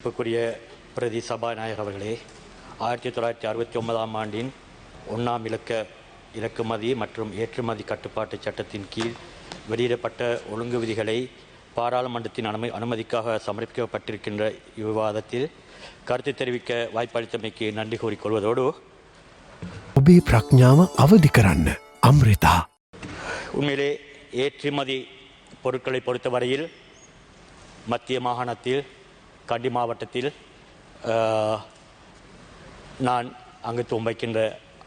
மதிப்புக்குரிய பிரதி சபாநாயகர் அவர்களே ஆயிரத்தி தொள்ளாயிரத்தி அறுபத்தி ஒன்பதாம் ஆண்டின் ஒன்றாம் இலக்க இறக்குமதி மற்றும் ஏற்றுமதி கட்டுப்பாட்டு சட்டத்தின் கீழ் வெளியிடப்பட்ட ஒழுங்கு விதிகளை பாராளுமன்றத்தின் அனுமதி அனுமதிக்காக சமர்ப்பிக்கப்பட்டிருக்கின்ற இவ்விவாதத்தில் கருத்து தெரிவிக்க வாய்ப்பளித்தமைக்கு நன்றி கூறிக்கொள்வதோடு ඔබේ ප්‍රඥාව අවදි කරන්න අම්රිතා உண்மையிலே ஏற்றுமதி பொருட்களை பொறுத்தவரையில் மத்திய மாகாணத்தில் கண்டி மாவட்டத்தில் நான் அங்கத்துவம் வைக்கின்ற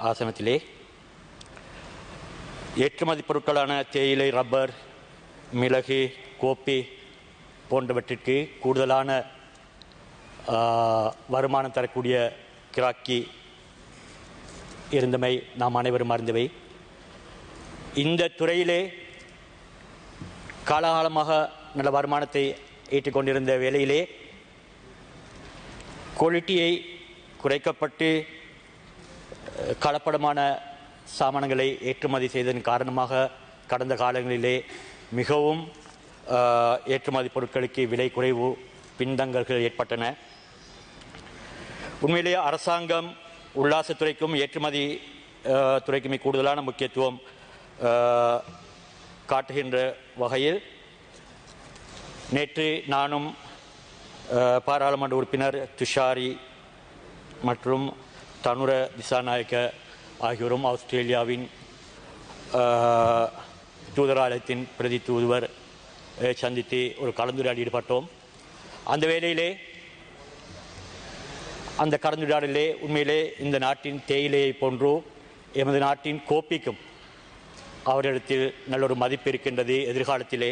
ஆசனத்திலே ஏற்றுமதி பொருட்களான தேயிலை ரப்பர் மிளகு கோப்பி போன்றவற்றிற்கு கூடுதலான வருமானம் தரக்கூடிய கிராக்கி இருந்தமை நாம் அனைவரும் அறிந்தவை. இந்த துறையிலே காலகாலமாக நல்ல வருமானத்தை ஈட்டுக்கொண்டிருந்த வேளையிலே குவாலிட்டியை குறைக்கப்பட்டு கலப்படமான சாமான்களை ஏற்றுமதி செய்ததன் காரணமாக கடந்த காலங்களிலே மிகவும் ஏற்றுமதி பொருட்களுக்கு விலை குறைவு பின்தங்கல்கள் ஏற்பட்டன. உண்மையிலேயே அரசாங்கம் உல்லாசத்துறைக்கும் ஏற்றுமதி துறைக்குமே கூடுதலான முக்கியத்துவம் காட்டுகின்ற வகையில் நேற்று நானும் பாராளுமன்ற உறுப்பினர் துஷாரி மற்றும் தனுர திசாநாயக்க ஆகியோரும் ஆஸ்திரேலியாவின் தூதராலயத்தின் பிரதி தூதுவர் சந்தித்து ஒரு கலந்துரையாடி ஈடுபட்டோம். அந்த வேளையிலே அந்த கலந்துரையாடலே உண்மையிலே இந்த நாட்டின் தேயிலையை போன்றோ எமது நாட்டின் கோப்பிக்கும் அவரிடத்தில் நல்ல ஒரு மதிப்பு இருக்கின்றது. எதிர்காலத்திலே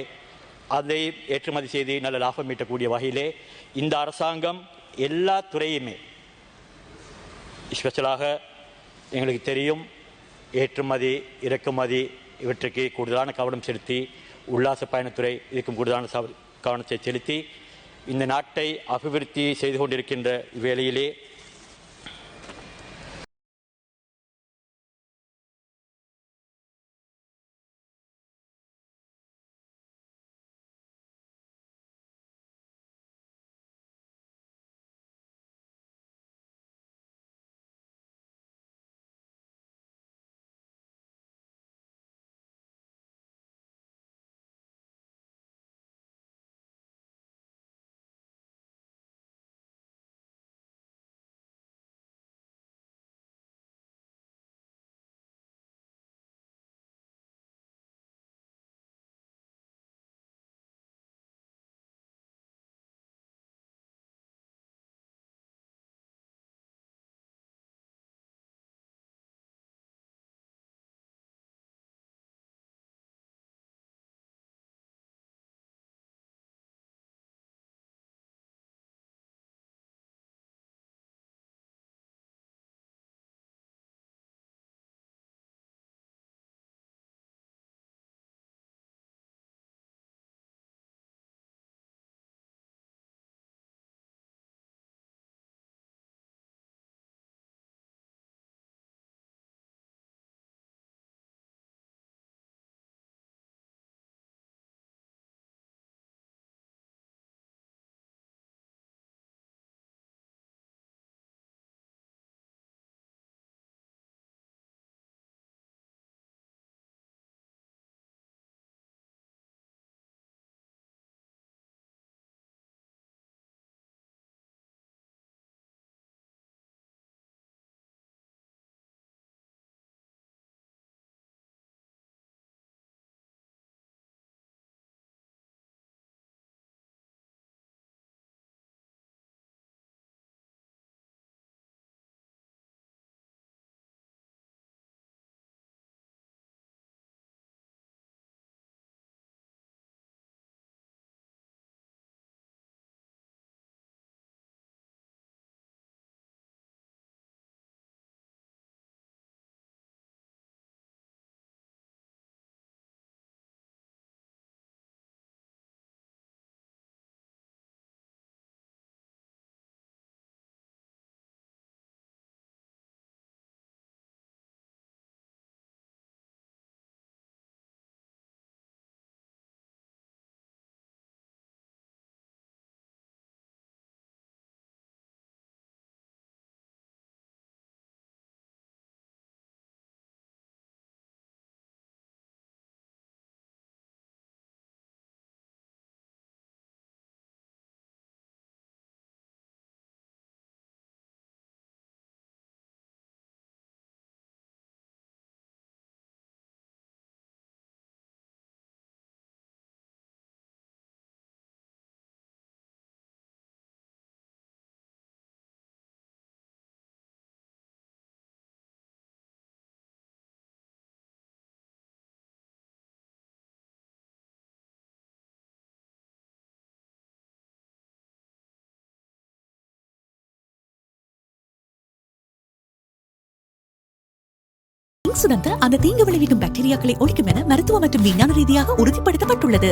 அதை ஏற்றுமதி செய்து நல்ல லாபம் ஈட்டக்கூடிய வகையிலே இந்த அரசாங்கம் எல்லா துறையுமே ஸ்பெஷலாக எங்களுக்கு தெரியும் ஏற்றுமதி இறக்குமதி இவற்றுக்கு கூடுதலான கவனம் செலுத்தி உல்லாச பயணத்துறை இதுக்கும் கூடுதலான சவ- கவனத்தை செலுத்தி இந்த நாட்டை அபிவிருத்தி செய்து கொண்டிருக்கின்ற வேளையிலே இன்சுடன்ட் அந்த தீங்கு விளைவிக்கும் பாக்டீரியாக்களை ஒழிக்கும் என மருத்துவ மற்றும் விஞ்ஞான ரீதியாக உறுதிப்படுத்தப்பட்டுள்ளது.